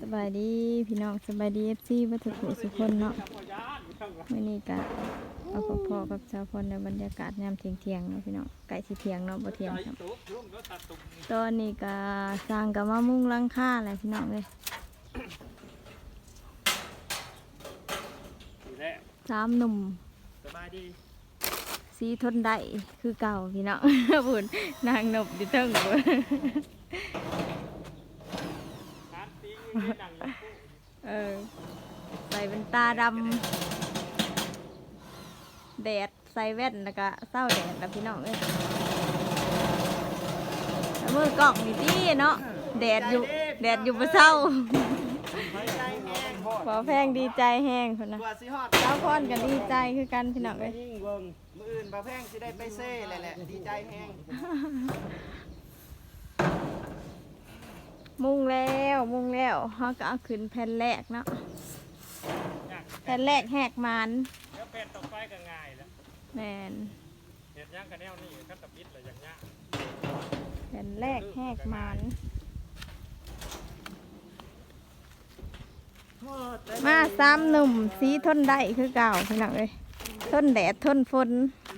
สบายดีพี่น้องสบายดีเอฟซีวัตถุกุสุคนเนาะมื่อนี้กะเอาพอพอๆกับชาวพรในบรรยากาศยามเที่ยงเที่ยงๆเนาะพี่น้องไก่สีเที่ยงเนาะบ่เที่ยงครับตอนนี้กะสร้างกับมามุ่งหลังคาแหละพี่น้องเลยดีแล้วสามหนุ่มสบายดีสีทนได้คือเก่าพี่น้องบุญนางนบอยู่เทิงบุญ ทานตีอยู่ในหนังอยู่คู่ เออ ใส่เป็นตาดำแดดใส่แว่นแล้วก็เศร้าแดดแล้วพี่น้องเอ้ยแล้วมือกล้องนี่ดีเนาะแดดอยู่แดดอยู่บ่เศร้าใจแห้งขอแพงดีใจแห้งคนนะตัวสิฮอดเจ้าพรกันดีใจคือกันพี่น้องเอ้ยยิ่งเบิ่งมืออื่นบ่าแพงสิได้ไปเซ่แหละแหละดีใจแฮง มุ่งแล้วมุ่งแล้วเขาก็เอาขึ้นแผ่นแรกเนาะยากแผ่นแรกแหกมันแล้วเป็นต่อไปก็ง่ายแล้วแมนเห็ดย่างกันแนวนี้ขั้นตะปิดเลยอย่างเงี้ยแผ่นแรกแหกมันมาสามหนุ่มสีทนได้คือเก่าพี่น้องเอ้ยทนแดดทนฝน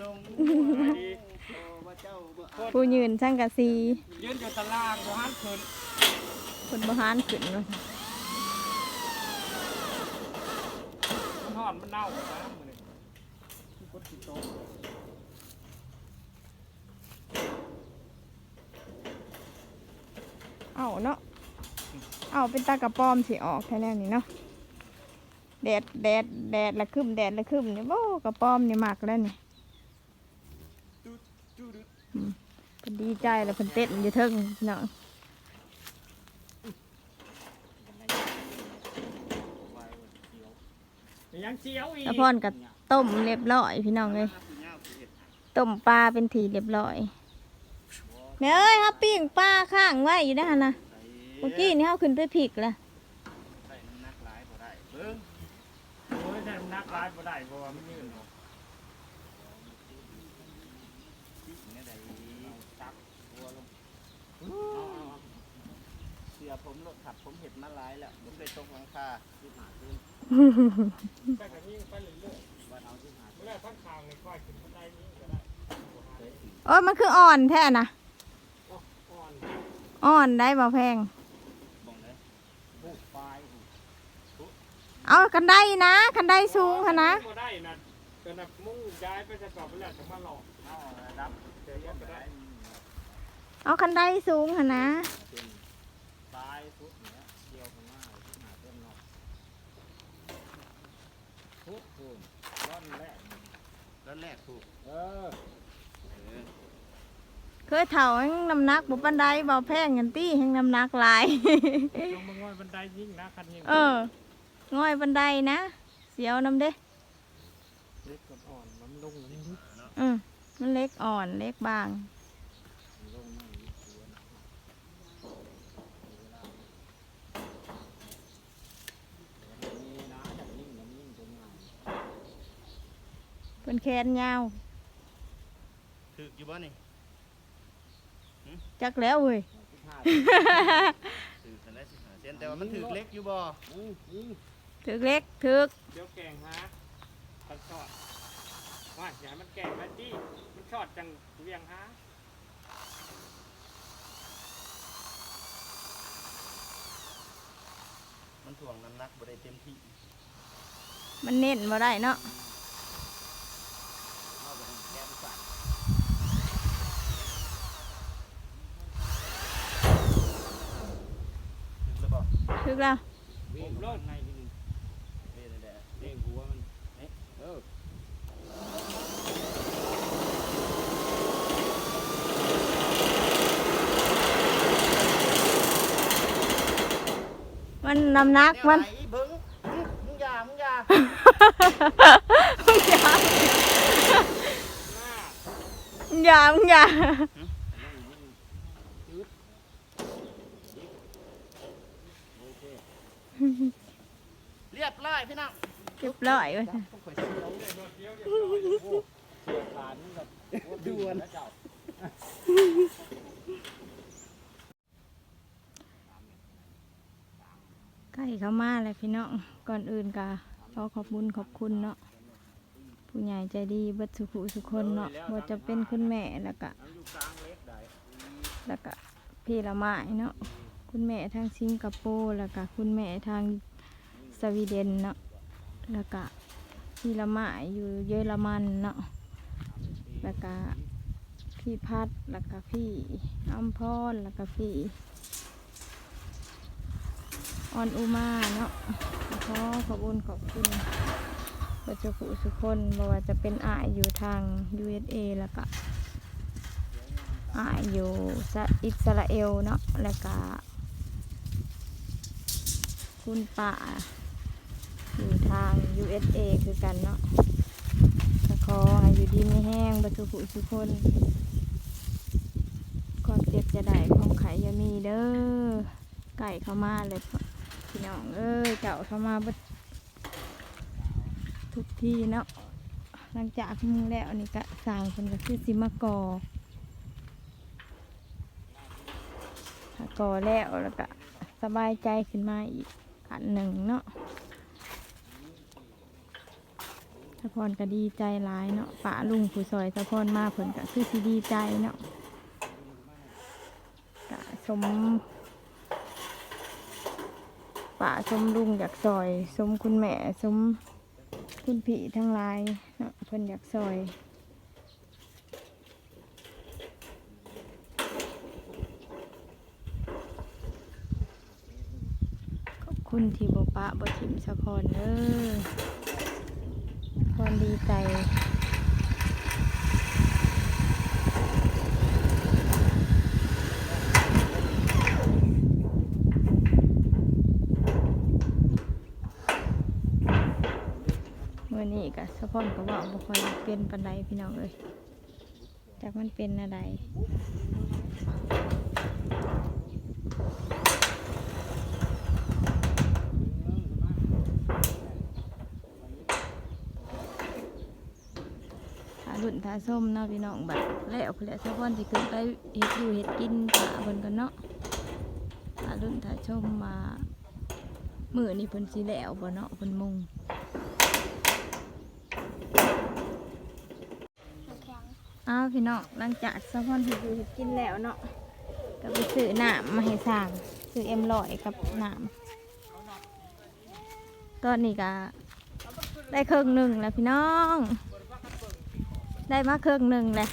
ลงดีโอ้ว่าเจ้าบ่อ่านผู้ยืนช่างกะซียืนอยู่ตารางบ่หันขึ้น คนบหานขึ้นว่าซั่นมันหอนมันเน่านะมือนี่กดติดโต๊ะเอาเนาะ เอาเป็นตากระปอมสิออกแค่นี้นี่เนาะ แดดแดดแดดละคึมแดดละคึมนี่โอ้กระปอมนี่มากแล้วนี่จุดจุดเพิ่นดีใจแล้วเพิ่นเต้นอยู่เทิงพี่น้อง ยังเจียวอีกแล้วพรกับต้มเรียบร้อยพี่น้องเลยสิยาวสิเฮ็ดต้มปลาเป็นทีเรียบร้อยแม่เอ้ยครับปิ้งปลาข้างไว้อยู่นะฮะนะใส่เมื่อกี้นี่เขาขึ้นไปผิกละใส่น้ำหนักหลายบ่ได้เบิ่งโอ้ยแต่นักร้ายบ่ได้เพราะว่ามันยืนเนาะสิเนี่ยได้จับหัวลงเอาเอาเสียผมรถขับผมเห็ดมาหลายแล้วผมได้ตกหลังคาสิหาขึ้น โอ้มันคืออ่อนแท้นะอ่อนได้บ่แพง เอากันได้นะกันได้สูงค่ะนะได้นะกันมุ่งย้ายไปจะกลับไปแล้วจะมาหลอกเอาระดับเดี๋ยวยังก็ได้เอากันได้สูงค่ะนะปลายสุดเนี่ยเกี่ยวกันมาสิหาเต็มเนาะ ทุกทุนร้อนแรกแล้วแรกถูกเออเออเคยเถ่าแห่งน้ำหนักบุปันไดบ่แพงกันตี้แห่งน้ำหนักหลาย ลงมาง่อยบันไดยิ่งนะคันยิ่งเออง่อยบันไดนะ เสียวน้ำเด้เล็กกับอ่อนมันลงแล้วมันลึกอืมมันเล็กอ่อนเล็กบาง ลงมาอีกเดือนมีนะจากนิ่งแล้วนิ่งจนมา เป็นแขนยาวถึกอยู่บ่นี่จักแล้วเว้ยสิบห้าถึกกันได้สิบห้าเซนแต่ว่ามันถึกเล็กอยู่บ่ถึกเล็กถึกเดี๋ยวแกงฮะตันชอดว่าอย่าให้มันแกงนะจี้มันชอดจังเวียงฮะมันถ่วงน้ำหนักบ่ได้เต็มที่ มันเน้นมาได้เนาะ เอาไปแก้มสั่นถึกแล้วบ่ ถึก แล้ววิ่งลงในนี่เด้งหัวมันเออมันน้ำนักมันหเบิ่งมึงอย่ามึงอย่ามึงอย่ามึงอย่ามึงอย่า เรียบร้อยพี่น้อง เร้อยเลยด่วนใกล้เข้ามาเลยพี่น้อง ก่อนอื่นกะขอขอบคุญขอบคุณเนาะผู้ใหญ่ใจดีบิดสุขุสุคนเนาะว่าจะเป็นคุณแม่แล้วก็น้ำอยู่กลางเล็กได้แล้วก็พี่ละไม้เนาะคุณแม่ทางสิงคโปร์แล้วก็คุณแม่ทางสวีเดนเนาะ แล้วก็พี่ละไม้อยู่เยอรมันเนาะแล้วก็พี่พัดแล้วก็พี่อัมพรแล้วก็พี่ออนอุมาเนาะขอขอบคุญขอบคุณปัจจุบันสุคนบ่ว่าจะเป็นอายอยู่ทาง USA แล้วก็อ่าอยู่อิสราเอลเนาะแล้วก็คุณป่า ทาง USA คือกันเนาะก็ขอให้อยู่ดีไม่แห้งบัตุขุทุกคน ความเจ็บจะได้ความไขอย่ามีเด้อ ไก่เข้ามาเลยพี่น้องเอ้ยเจ้าเข้ามาเบิดทุกที่เนาะ หลังจากมุงแล้วนี่ก็สร้างคนก็คือสิมากอถ้าก่อแล้วแล้วก็สบายใจขึ้นมาอีกขันหนึ่งเนาะ สะพรก็ดีใจหลายเนาะป่าลุงผู้ซอยสะพรมาผลก็คือสิดีใจเนาะกะสมป่าสมลุงอยากซอย สมคุณแม่สมคุณพี่ทั้งหลายเนาะเพิ่นอยากซอยขอบคุณที่บปะบทิมสะพรเด้อ พรดีใจเมื่อนี้ก็สะพรก็ว่าบ่ค่อยเป็นปันใดพี่น้องเอ้ยจากมันเป็นอะไร ถารุ่นถาส้มเนาะพี่น้องบัดแล้วเพนแหละสะพอนสิขึ้นไปเฮ็ดอยู่เฮ็ดกินถาเพิ่นกันเนาะถารุ่นถาชมมามื้อนี้เพิ่นสิแล้วบ่เนาะเพิ่นมุงอ้าวพี่น้องหลังจากสะพอนเฮ็ดอยู่เฮ็ดกินแล้วเนาะก็ไปซื้อน้ำมาให้สร้างซื้อเอ็มลอยกับน้ำตอนนี้ก็ได้ครึ่งหนึ่งแล้วพี่น้อง ได้มาครึ่งหนึ่งเลย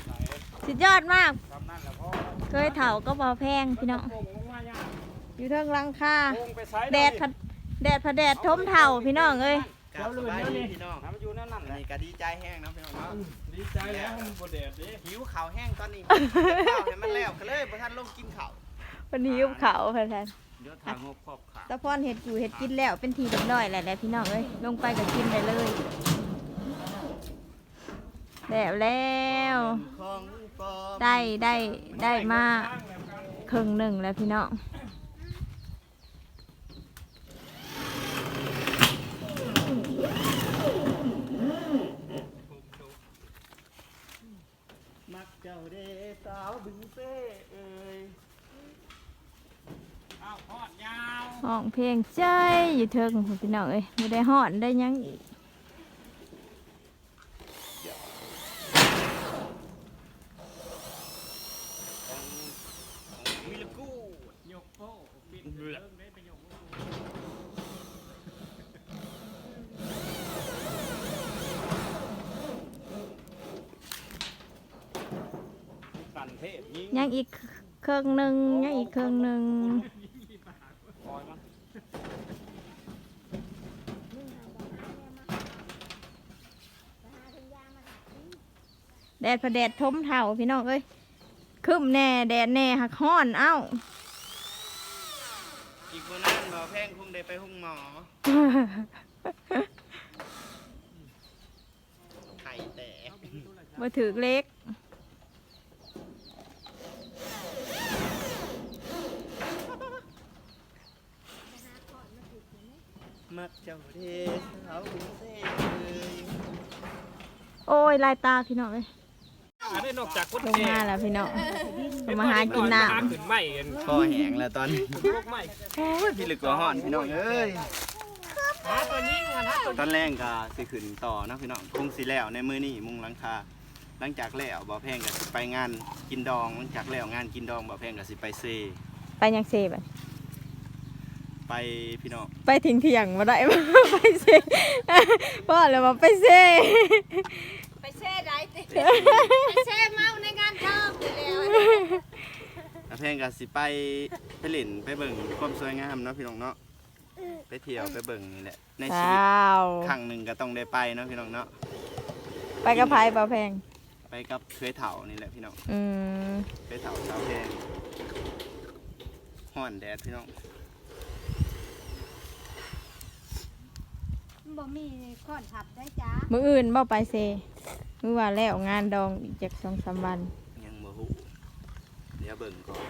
สุดยอดมากทำนั่นแหละพ่อเคยเถาก็บอแพงพี่น้องโป่งลงมาย่างอยู่เทิงหลังคาโป่งไปไซแดดพัดแดดพัดแดดทมเถาพี่น้องเอ้ยกราบสบายดีพี่น้องน้ำอยู่นั่นนั่นอันแหละนี้ก็ดีใจแห้งนะพี่น้องเนาะดีใจแล้วมันบ่แดดดิหิวข้าวแห้งตอนนี้ข้าวให้มันแล้วก็เลยบ่ทันลงกินข้าววันนี้ยุบเขาเพื่อนเดี๋ยวทางงบครอบขาตะพอนเห็ดอยู่เห็ดกินแล้วเป็นทีเรียบร้อยแหละแหละพี่น้องเอ้ยลงไปก็กินได้เลย แล้วแล้วของปลอมได้ได้ได้มาครึ่งหนึ่งแล้วพี่น้องมักเจ้าเด้สาวบึงเป้เอ้ยอ้าวทอดยาวห้องเพลงใจอยู่เทิงพี่น้องเอ้ยไม่ได้หอนได้หยังอีก วิลกู ยกโป้ปิดเรื่องได้ไปยกโป้กันเทพยิง ยังอีกเค รื่องหนึ่งยังอีกเครื่องหนึ่งปล่อยมันแดดพอแดดทมเท่าพี่น้องเอ้ยคึมแน่แดดแน่หักห้อนเอ้า อีกบ่นานบ่แพงคงได้ไปห้องหมอไข่แตกมาถือเล็ก เจ้าเด้สาวบึงเป้เอ้ยโอ้ยลายตาพี่น้องเอ้ยอันนี้นอกจากคนลงแก่มาแล้วพี่น้องมาหากินน้หาขึ้นไม่กันคอแห้งแล้วตอนนี้พวกไม่โอ้ยพี่ลึกกว่าห่อนพี่น้องเอ้ยหาตัวนี้กันหาตัวตอนแรกก็สิขึ้นต่อเนาะพี่น้องคงสิแล้วในมือนี้มุงหลังคาหลังจากแล้วบ่าวแพงก็สิไปงานกินดองหลังจากแล้วงานกินดองบ่าวแพงก็สิไปเซำไปยังเซบัด ไปพี่น้องไปทิ้งเที่ยงมาได้ ไปเซพ่อเลยว่าไปเซไปแช่ได้ติไปแช่เมาในงานทองอยู่แล้วบ่าวแพงก็สิไปไปเล่นไปเบิ่งความสวยงามเนาะพี่น้องเนาะไปเที่ยวไปเบิ่งนี่แหละในชีวิตว้าวครั้งหนึ่งก็ต้องได้ไปเนาะพี่น้องเนาะไปกับไผ่เปล่าแพงไปกับเคยเถานี่แหละพี่น้องอืมเคยเถาสาวแพงห่อนแดดพี่น้อง บ่มีข้อนทับได้จ้ามื้ออื่นบ่ไปเซมื้อว่าแล้วงานดองอีกจากสองสามวันยังบ่ฮู้เดี๋ยวเบิ่งก่อน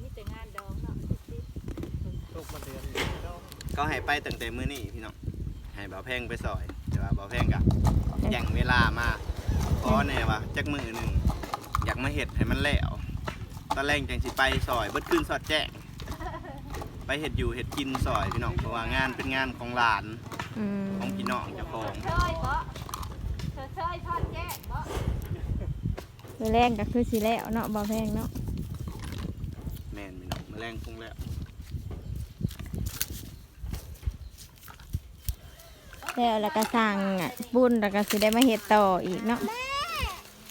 มีแต่งานดองเนาะตกมาเดือนก็ให้ไปตั้งแต่มื้อนี้พี่น้องให้บ่าวแพงไปซอย แต่ว่าบ่าวแพงก็แย่งเวลามาขอแน่ว่าจักมื้อหนึงอยากมาเฮ็ดให้มันแล้วตอนแรกจังสิไปซอยเบิดคืนสอดแจ้ง ไปเฮ็ดอยู่เฮ็ดกินซอยพี่น้องเพราะว่างานเป็นงานของหลานอืมของพี่น้องเจ้าของเชยบ่เธอเชยทอดแก้บ่มื้อแรงก็คือสิแล้วเนาะบ่แพงเนาะแม่นพี่น้องมื้อแรงคงแล้วแล้วแล้วก็สั่งอะปุ้นแล้วก็สิได้มาเฮ็ดต่ออีกเนาะ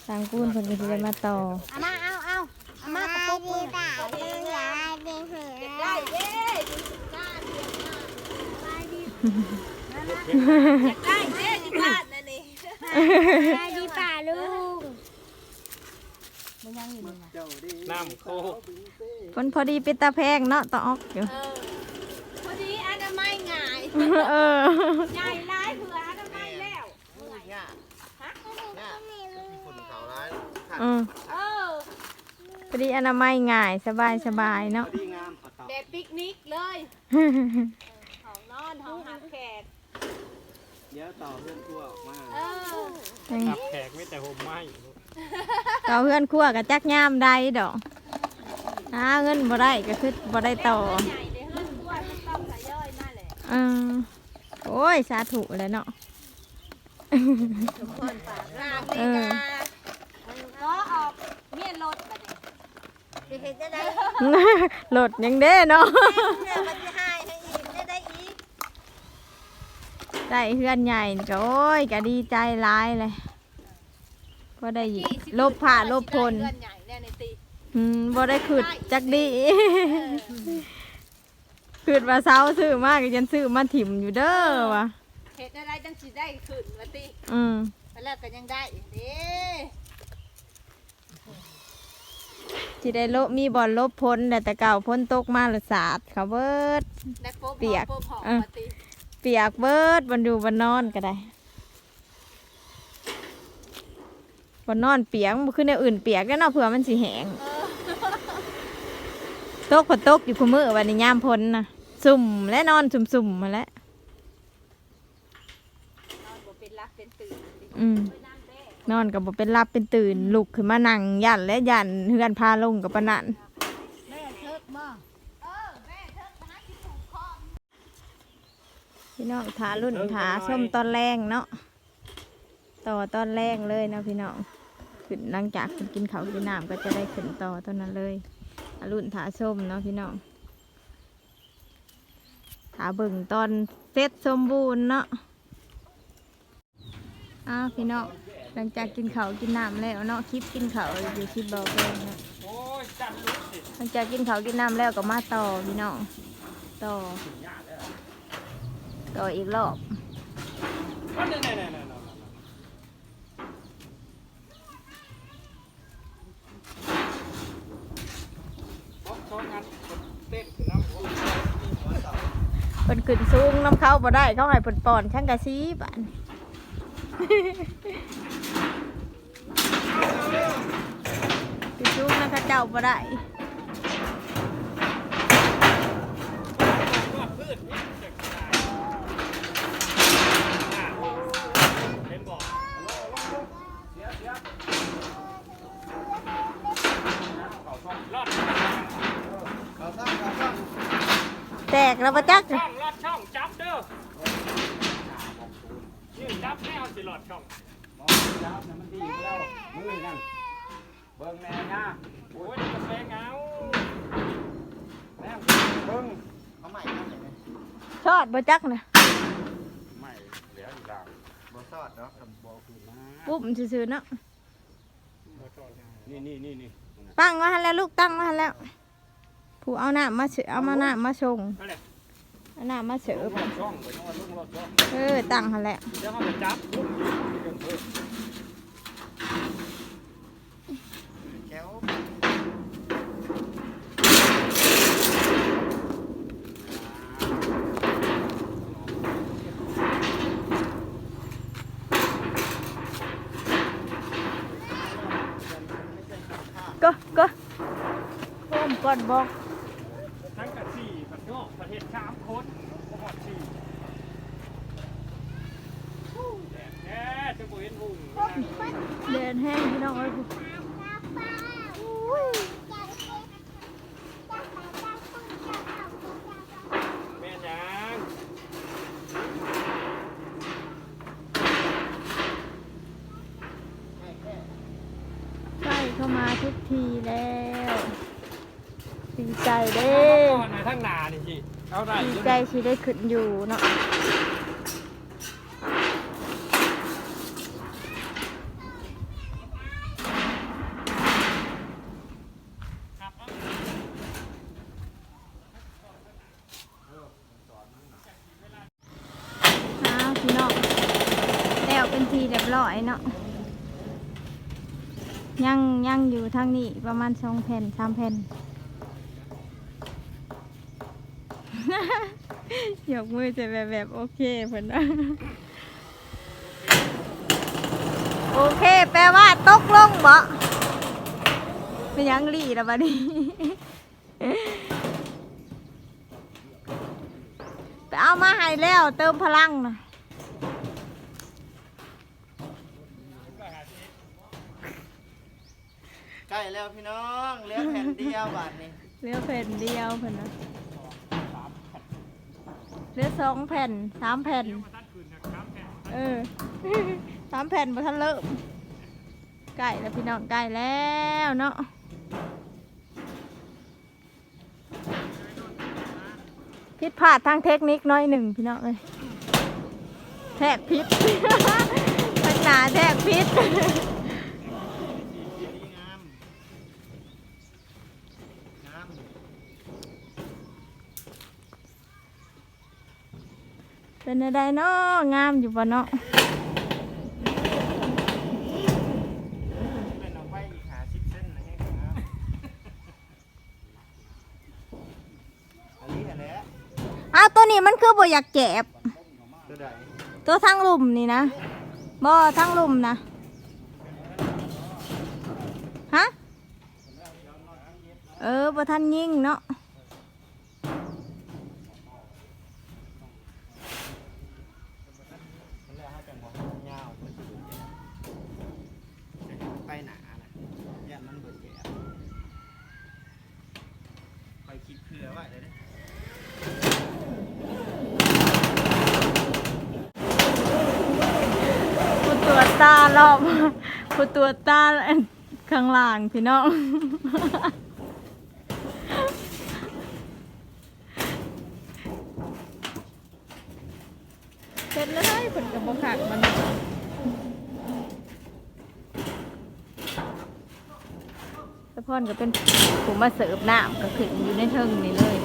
สั่งปุ้นเพิ่นก็สิได้มาต่อเอามาเอาเอาเอามากระปุกมือตาเด้อยายเด้อเหอได้เด้ดิกล้าเทียนมา ได้ดิอยากได้เด้ดิพลาดนั่นนี่ได้ดิป่าลุงมันยังอยู่นี่นะน้ำโคเพิ่นพอดีเป็นตาแพงเนาะต่อออกอยู่เออพอดีอนามัยง่ายเออใหญ่ร้ายเผื่ออนามัยแล้วยากฮะยากที่ฝุ่นเขาร้ายอืมเออพอดีอนามัยง่ายสบายสบายเนาะดีงามขอตอบเดดปิกนิกเลยห้อง นอนห้องหักแขก เดี๋ยวต่อเพื่อนทั่วออกมาเออรับแขกไม่แต่ห่มไม้ต่อเพื่อนครั่วกับจักยามได้ดอกหาเงินบ่ได้ก็คือบ่ได้ต่อใหญ่เด้อเฮือนกล้วยมันต้องทยอยมาแหละอืมโอ้ยสาธุแล้วเนาะคนปากรากนี่กาก็ออกเมียนรถบัดนี้สิเฮ็ดจะได้ โหลดยังเด้เนาะ เนี่ยมันสิหายให้อีกได้ได้อีก ได้เพื่อนใหญ่นี่ก็โอ้ยก็ดีใจร้ายเลยก็ได้หยิลบผ่าลบพลเดือนใหญ่แน่ในติอืมบ่ได้ขืดจักดีขืดว่าเช้าซื้อมากยันซื้อมาถิ่มอยู่เด้อวะเฮ็ดอะไรจังสิได้ขึ้นว่าติอืมไปแล้วก็ยังได้อีกเด้สิได้ลบมีบอลลบพ้นแต่แต่เก่าพ้นตกมาและสาดเขาเบิดได้โป๊บเปียกโป๊บหอมเออว่าติ เปียกเบิดบนอยู่บนนอนก็ได้บนนอนเปียกมันคือในวอื่นเปียกก็เนาะเผื่อมันสิแห้งเออตกพอตกอยู่คู่มือวันนี้ยามพ้นนะสุ่มและนอนสุ่มๆมาแล้วนอนบ่เป็นรักเป็นตื่นติอืมไปนั่งเด้นอนกับบ่เป็นรับเป็นตื่นลุกขึ้นมานั่งยันและยันเฮือนพาลงกับปะนัน แม่เทิกบ่เออแม่เทิกไปหาที่ถูกคอ พี่น้องถารุ่นถาส้มตอนแรงเนาะต่อตอนแรงเลยเนาะพี่น้องขึ้นหลังจากขึ้นกินข้าวกินน้ำก็จะได้ขึ้นต่อตอนนั้นเลยอารุ่นถาส้มเนาะพี่น้องถาเบิ่งตอนเสร็จสมบูรณ์เนาะอ้าวพี่น้องหลังจากกินข้าวกินน้ำแล้วเนาะคลิปกินข้าวอยู่คลิปบอกเลยเนาะโอ้ยจันลุกสิหลังจากกินข้าวกินน้ำแล้วก็มาต่อพี่น้องต่อ ต่ออีกรอบเนี่ยเนี่ยเนี่ยเพราะเขางานเต้นคือน้ำโอ้ยเพิ่นขึ้นสูงน้ำเข้าบ่ได้เขาให้เพิ่นปอนช่างกะซีบานขึ้นสูงนะเขาเจ้าบ่ได้ ว่าพืชนี่จะขายเห็นบอก แตกแล้วปะจัก ช่องลอดช่องจับเด้อนี่จั บแน่เอาสิลอดช่องจับเนี่ยมันดีอยู่แล้วมือนั่นเบิ่งแน่นะโอ้ยนี่กาแฟเงาแม่เบิ่งเขาใหม่ครับเนี่ยชอดปะจักนะไม่เหลืออยู่แล้วบ่ซอดเนาะบ่คือมาปุ๊บซื่อๆเนาะนี่นี่นี่นี่ตั้งไว้ให้แล้วลูกตั้งไว้ให้แล้วผู้เอาน้ำมาเสเอามาน้ำมาชงนั่นแหละ เอาน้ำมาเสิร์ฟลอดช่องไปนอนลุงลอดช่องเออตั้งให้แล้วเดี๋ยวเขาจะจับแก้วก็ก็โคมก่อนบอก ทั้งกับสี่กับนอกประเทศสามคนก็หอดสี่แดดแน่จะบ่เห็นหุ่ง เดินแห้งพี่น้องเอ้ยอุ้ย แม่นยัง ใช่เข้ามาทุกทีแล้ว ดีใจเด้เอามาก่อนนะทั้งหนานี่สิเอาได้ดีอยู่ใจที่ได้ขึ้นอยู่เนาะครับอ้าวพี่น้องแล้วเป็นทีเรียบร้อยเนาะยังยังอยู่ทางนี้ประมาณสองแผ่นสามแผ่น ยกมือจะแบบแบบโอเคเพิ่นนะโอเค แปลว่าตกลงบ่ไม่ยังหลีแล้วบัดนี้ไปเอามาให้แล้วเติมพลังนะใกล้แล้วพี่น้องเหลือแผ่นเดียวบาทนี้เหลือแผ่นเดียวเพิ่นนะ เหลือสองแผ่นสามแผ่น เออสามแผ่นบ่ทันเริ่มใกล้แล้วพี่น้องใกล้แล้วเนาะผิดพลาดทางเทคนิคน้อยหนึ่งพี่น้องเลยแทกพิษปัญหาแทกพิษ ดีงามงาม เป็นอะไรเนาะงามอยู่ปะเนาะเป็นเอาไปอีกหาสิบเส้นนะให้งามอันนี้แหละอ้าวตัวนี้มันคือบ่อยากแจบตัวใดตัวทั้งลุ่มนี่นะบ่ทั้งลุ่มนะฮะเออบ่ทันยิงเนาะ มันแล้วให้จังหวะยาวมันจะดูไปหนานะยันมันเบิดแก่ไปคิดเผื่อไว้เลยเด้อ ผู้ตัวตา รอบผู้ตัวตาข้างล่างพี่น้องเสร็จแล้วผลกระบอกขักมันสะพอนก็เป็นผมมาเสิร์ฟน้ำก็ขึ้นอยู่ในเทิงนี่เลย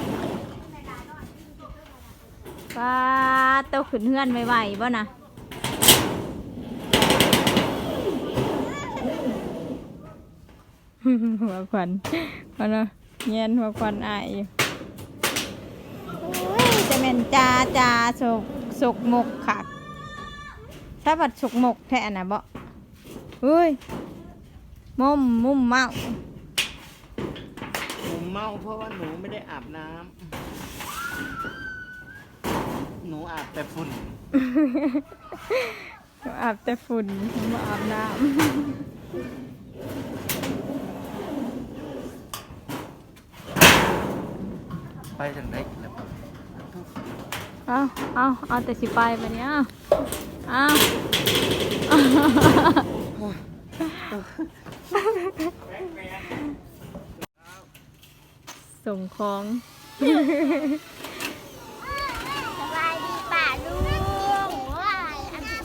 ป้าเต้าขึ้นเฮือนไม่ไหวบ่นะ หัวควันพอเนาะเงียนหัวควันอายอยู่โอ้ยจะเป็นจาจาสกสกหมกขักถ้าผัดสกหมกแท้น่ะบ่เฮ้ยมุมมุมเมาหนูเมาเพราะว่าหนูไม่ได้อาบน้ำหนูอาบแต่ฝุ่น อาบแต่ฝุ่นมาอาบน้ำ ไปถึงได้แล้วเอาเอาเอาแต่สิไปไปเนี้ยเอาส่งของสบายดีป่าลุงว้ายอันนี้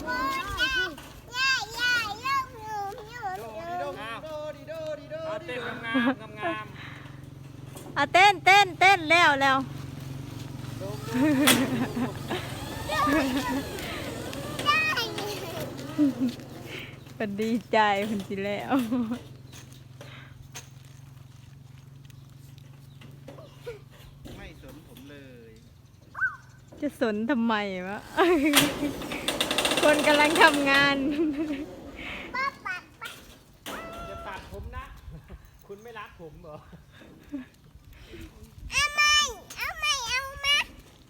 ย่าย่าเลิกหนูหนูหนูเอาเต้นงามๆงาม อะเต้นเต้นเต้นแล้วแล้วเป็นดีใจเพิ่นสิแล้วไม่สนผมเลย จะสนทำไมวะ คนกำลังทำงานๆจะตัดผมนะ คุณไม่รักผมเหรอ เอาไม่เอาไม่เอามา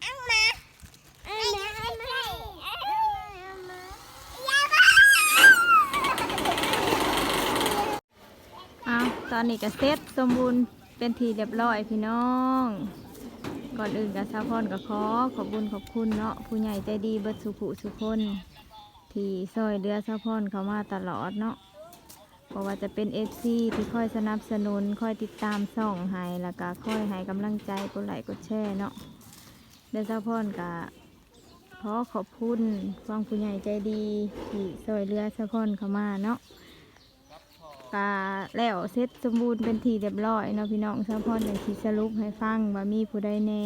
เอามาเอามาเอามาเอามาอย่าบ้า อ้าว ตอนนี้ก็เซ็ตสมบูรณ์เป็นทีเรียบร้อยพี่น้อง ก่อนอื่นกับซาพอนกับขอขอบคุญขอบคุณเนาะผู้ใหญ่ใจดีเบิดสุขุสุคน ที่ซอยเรือซาพอนเขามาตลอดเนาะเพราะว่าจะเป็นเอฟซีที่คอยสนับสนุนคอยติดตามส่องให้แล้วก็คอยให้กำลังใจกดไลค์กดแชร์เนาะเดือซาพอนกับขอขอบคุณฟังผู้ใหญ่ใจดีที่ซอยเรือซาพอนเขามาเนาะ กาแล้วเสร็จสมบูรณ์เป็นทีเรียบร้อยเนาะพี่น้องสะพอนอย่างที่สรุปให้ฟังว่ามีผู้ใดแน่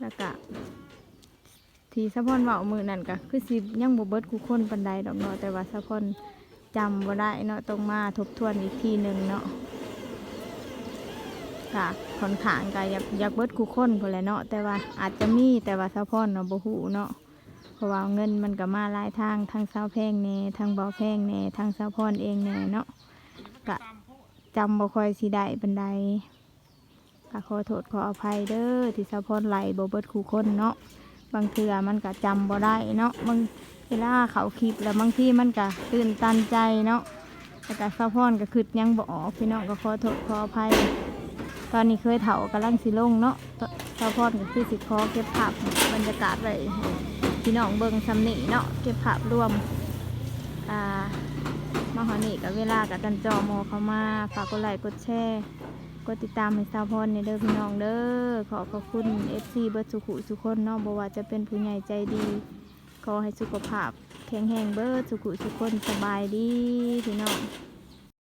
แล้วก็ทีสะพอนเว่ามือนั่นก็คือสิยังบ่เบิดกูคนปันใดดอกเนาะแต่ว่าสะพอนจำบ่ได้เนาะต้องมาทบทวนอีกทีหนึ่งเนาะค่ะค่อนข้างก็อยากอยากเบิดกูคนพอแหล้วเนาะแต่ว่าอาจจะมีแต่ว่าสะพอนเนาะบ่ฮู้เนาะ เพราะว่าเงินมันก็มาหลายทางทางเสาแพงแน่ทางเบาแพงแน่ทางเสาพรเองแน่เนาะกะจำบ่ค่อยสิได้บันไดก็ขอโทษขออภัยเด้อที่เสาพรไหลบ่เบิดคู่คนเนาะบางเทื่อมันก็จำบ่ได้เนาะบางเวลาเขาคลิปแล้วบางที่มันก็ตื่นตันใจเนาะแต่ก็สาพรก็คือยังบ่ออกพี่น้องก็ขอโทษขออภัยตอนนี้เคยเถากำลังสิลงเนาะเสาพรก็คือสิขอเก็บภาพบรรยากาศไว้ให้ พี่น้องเบิงซำนี่เนาะเก็บภาพรวมอ่ามาหอนี่กับเวลากับตันจอมเข้ามาฝากกดไลค์กดแชร์กดติดตามให้สาวพรในเด้อพี่น้องเด้อขอขอบคุณ FC เบิร์สุขุสุคนเนาะบ่ว่าจะเป็นผู้ใหญ่ใจดี ขอให้สุขภาพแข็งแรงเบิร์สุขุสุคนสบายดีพี่น้อง